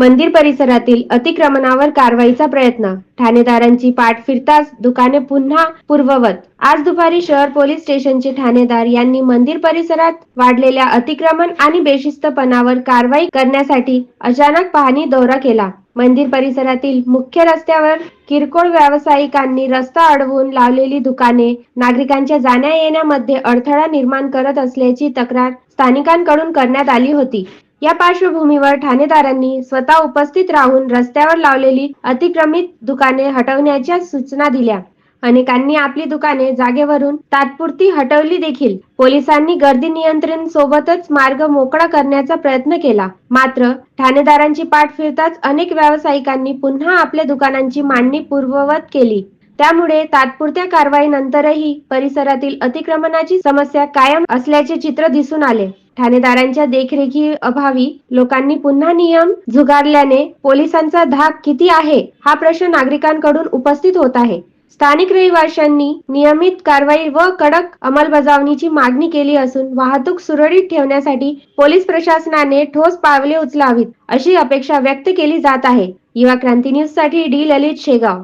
मंदिर परिसरातील अतिक्रमणावर कारवाईचा प्रयत्न. ठाणेदारांची पाठ फिरताच दुकाने पुन्हा पूर्ववत. आज दुपारी शहर पोलीस स्टेशनचे ठाणेदार यांनी मंदिर परिसरात वाढलेल्या अतिक्रमण आणि बेशिस्तपणावर कारवाई करण्यासाठी अचानक पाहणी दौरा केला. मंदिर परिसरातील मुख्य रस्त्यावर किरकोळ व्यावसायिकांनी रस्ता अडवून लावलेली दुकाने नागरिकांच्या जाण्या येण्यामध्ये अडथळा निर्माण करत असल्याची तक्रार स्थानिकांकडून करण्यात आली होती. या पार्श्वभूमीवर ठाणेदारांनी स्वतः उपस्थित राहून रस्त्यावर लावलेली अतिक्रमित दुकाने हटवण्याच्या सूचना दिल्या. अनेकांनी आपली दुकाने जागेवरून तात्पुरती हटवली देखील. पोलिसांनी गर्दी नियंत्रण सोबतच मार्ग मोकळा करण्याचा प्रयत्न केला. मात्र ठाणेदारांची पाठ फिरताच अनेक व्यावसायिकांनी पुन्हा आपल्या दुकानांची मांडणी पूर्ववत केली. त्यामुळे तात्पुरत्या कारवाईनंतरही परिसरातील अतिक्रमणाची समस्या कायम असल्याचे चित्र दिसून आले. ठाणेदारांच्या देखरेखी अभावी लोकांनी पुन्हा नियम झुगारल्याने पोलिसांचा धाक किती आहे हा प्रश्न नागरिकांकडून उपस्थित होत आहे. स्थानिक रहिवाशांनी नियमित कारवाई व कडक अंमलबजावणीची मागणी केली असून वाहतूक सुरळीत ठेवण्यासाठी पोलीस प्रशासनाने ठोस पावले उचलावीत अशी अपेक्षा व्यक्त केली जात आहे. युवा क्रांती न्यूजसाठी डी. ललित शेगाव.